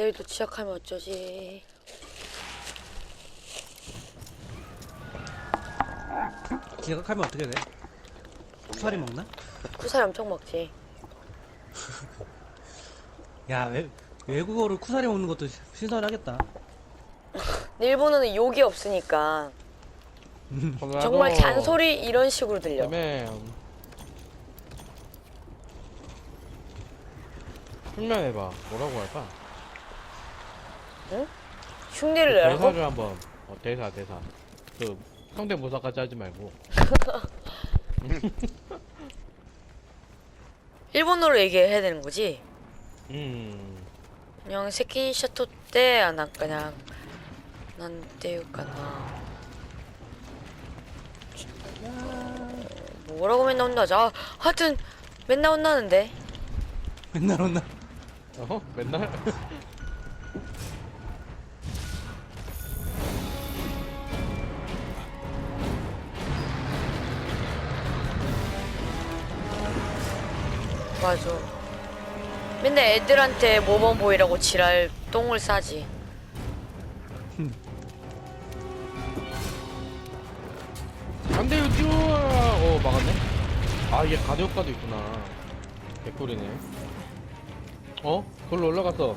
내일 도착하면 어쩌지? 기각하면 어떻게 돼? 쿠사리 먹나? 쿠사리 엄청 먹지. 야 외, 외국어로 쿠사리 먹는 것도 시- 신선하겠다 근데 일본어는 욕이 없으니까 정말 잔소리 이런 식으로 들려. 설명해봐 뭐라고 할까? 흉내를 내라고? 대사를 한번 어, 대사 대사 그 성대모사까지 하지 말고 일본어로 얘기해야 되는 거지? 음 그냥 세킨 샤토 때, 아, 난 그냥, 난 때였까나. 뭐라고 맨날 혼나지? 아, 하여튼, 맨날 혼나는데. 맨날 혼나 어? 맨날? 맞아. 맨날 애들한테 모범 보이라고 지랄 똥을 싸지. 안돼 유튜 어 막았네. 아 이게 가디오가도 있구나. 개꿀이네. 어? 그걸로 올라갔어.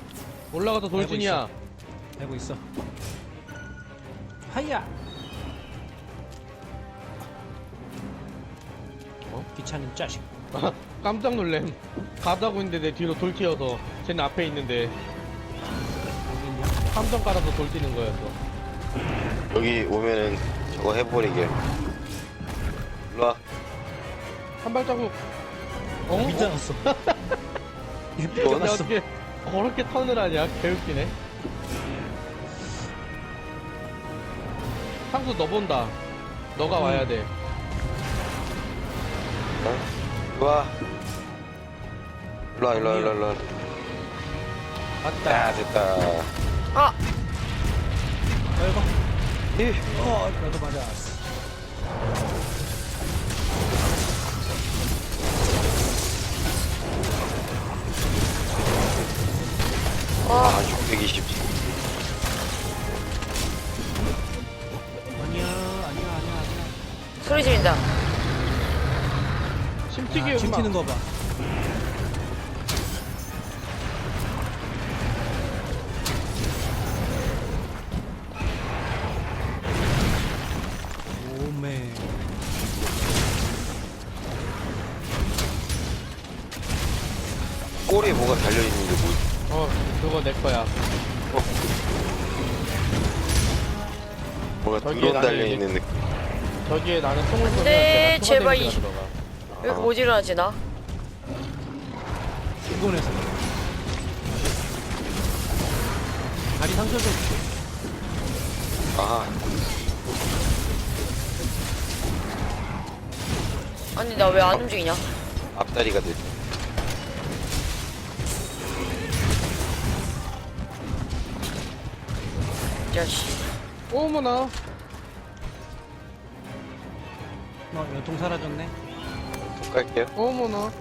올라가서 돌진이야. 알고 있어. 하야! 어? 귀찮은 자식 깜짝 놀램. 가다고 있는데 내 뒤로 돌 튀어서 쟤는 앞에 있는데. 함정 깔아서 돌 뛰는 거였어. 여기 오면은 저거 해버리게. 일로 와. 한 발자국. 어? 얘 근데 삐져났어. 어떻게 그렇게 턴을 하냐? 개웃기네. 상수 너 본다. 너가 음. 와야 돼. 일로 와. 일로와, 일로와, 일로와, 일로와. 맞다 야, 됐다. 아! 열고 이, 어 나도 맞았어 아, 튀는 거 봐 오메 꼬리에 뭐가 달려있는 게 뭐, 어 그거 내 거야 뭐가 저기에 드론 나는 달려있는 느낌. 저기에 나는 총을 쏘면 네, 제발 이- 들어가. 왜 이렇게 모질하지, 나? 일본에서 다리 상처도 아, 아니, 나 왜 안 움직이냐? 앞다리가 됐. 야씨. 어머나 어 연통 사라졌네 톡 갈게요. 어머나.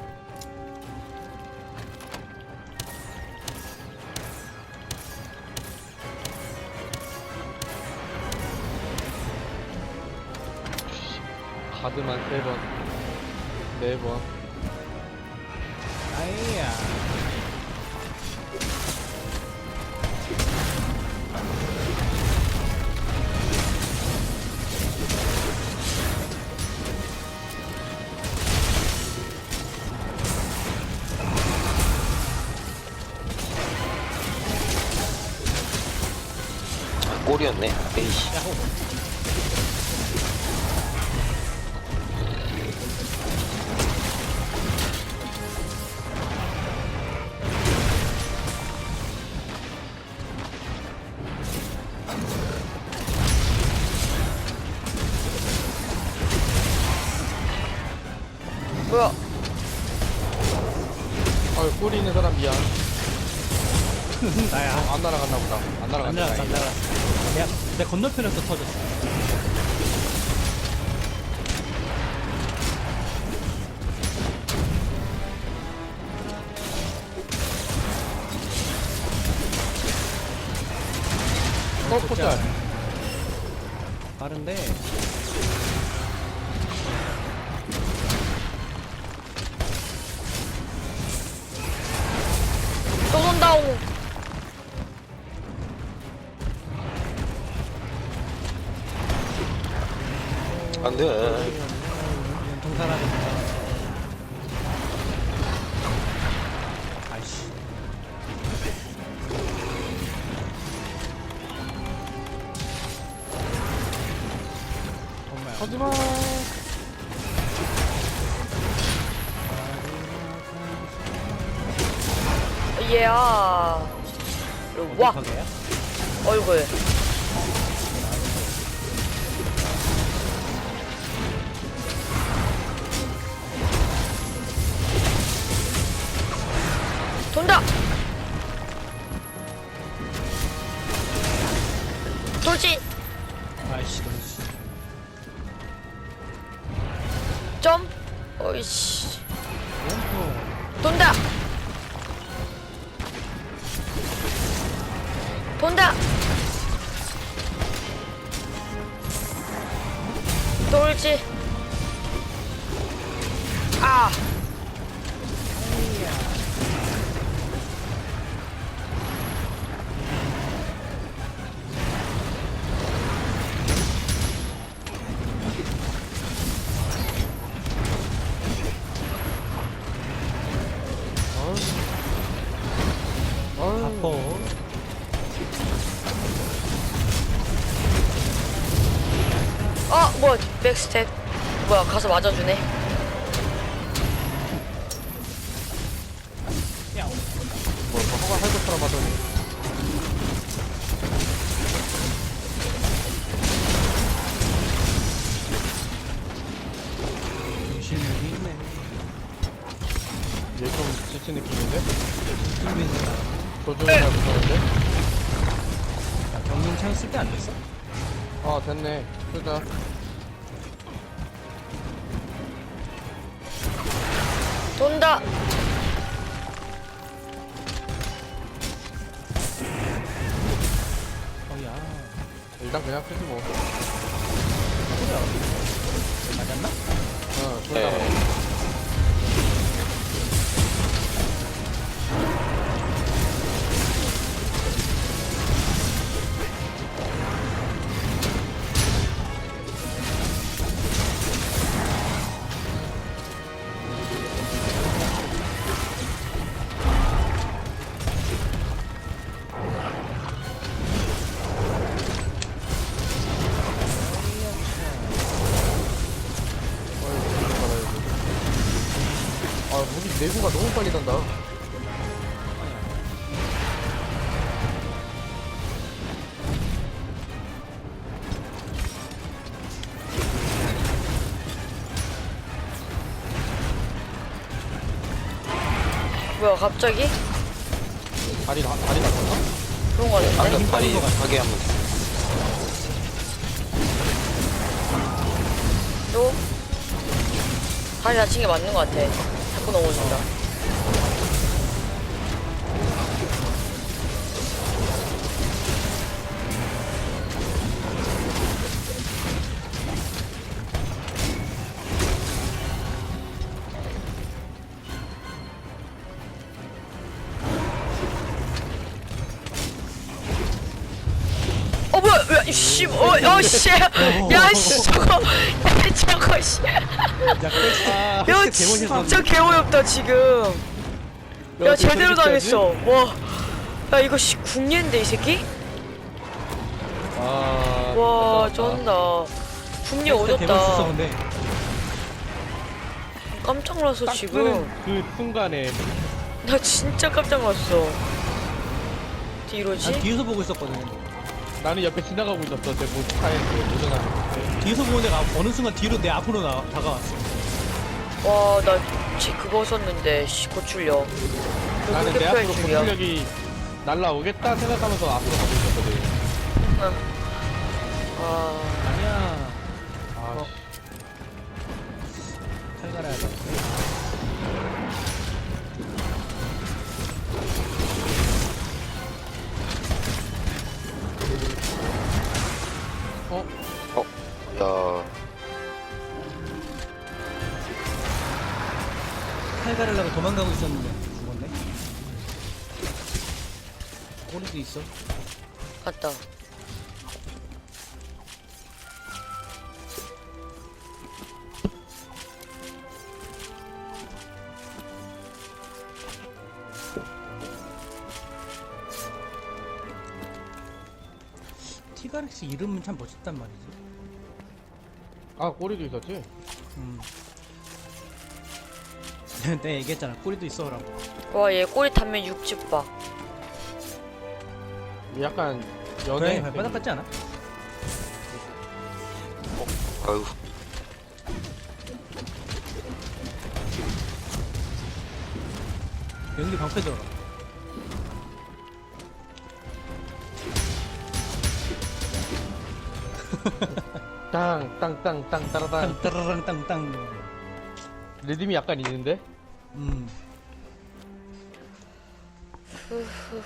가드만 세 번 네 번. 아이야 아, 꼬리였네. 에이씨. 뭐야? 아유 꼬리 있는 사람 미안 나야 어, 안 날아갔나 보다 안 날아갔어 안 날아갔어 내, 내 건너편에서 터졌어. 어, 포탈. 빠른데. 안 돼. 연통 아이씨 하지마. 얘야. 와 어떡하게요? 얼굴. 돌진. 아이씨 씨. 점. 어이씨. 돈다. 돈다. 돌지. 아. 아퍼 어, 뭐야, 백스텝. 뭐야, 가서 맞아주네. 뭐, 허가 할것처럼 하더니. 조준을 잘 못하는데? 야 경륜 창 쓸 때 안 됐어? 아, 됐네. 쓰자. 돈다. 어야 일단 그냥 쓰지 뭐. 맞았나? 어, 둘 네. 다. 아, 무기 내구가 너무 빨리 단다. 뭐야, 갑자기? 다리, 다, 다리 나갔나? 그런 거 같은데? 아까 다리 하게 한번. 또? 다리 다친 게 맞는 거 같아. 자꾸 넘어진다. 씨 어 어 씨. 야 씨 저거. 야 저거 씨. 야 야 진짜 개어렵다 지금. 야 제대로 당했어. 와 야 이거 씨 궁리인데 이 새끼? 아. 와. 쩐다. 오졌다. 근데. 깜짝 놀랐어 딱 지금. 그 순간에. 나 진짜 깜짝 놀랐어. 뒤로지? 난 뒤에서 보고 있었거든 나는 옆에 지나가고 있었어. 제 모차에 그 모전하는. 뒤에서 보는 애가 어느 순간 뒤로 내 앞으로 나, 다가왔어 와나 그거 썼는데 씨 고출력 나는 내 앞으로 중이야 고출력이 날라오겠다 생각하면서 앞으로 가고 있었거든. 아 아니야 아, 칼 갈아야 돼 칼 가르려고 도망가고 있었는데 죽었네. 꼬리도 있어. 맞다. 티가렉스 이름은 참 멋있단 말이지. 아 꼬리도 있었지? 음. 내가 얘기했잖아. 꼬리도 있어라고. 와, 얘 꼬리 타면 육즙 봐. 약간 고양이 연애 발바닥 같지 않아? 아유 연기 방패 들어가. 땅땅땅땅 따라당 따라랑 땅땅. 리듬이 약간 있는데? 음.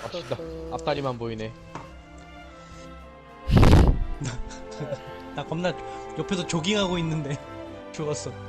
아쉽다 앞다리만 보이네 나 겁나 옆에서 조깅하고 있는데 죽었어.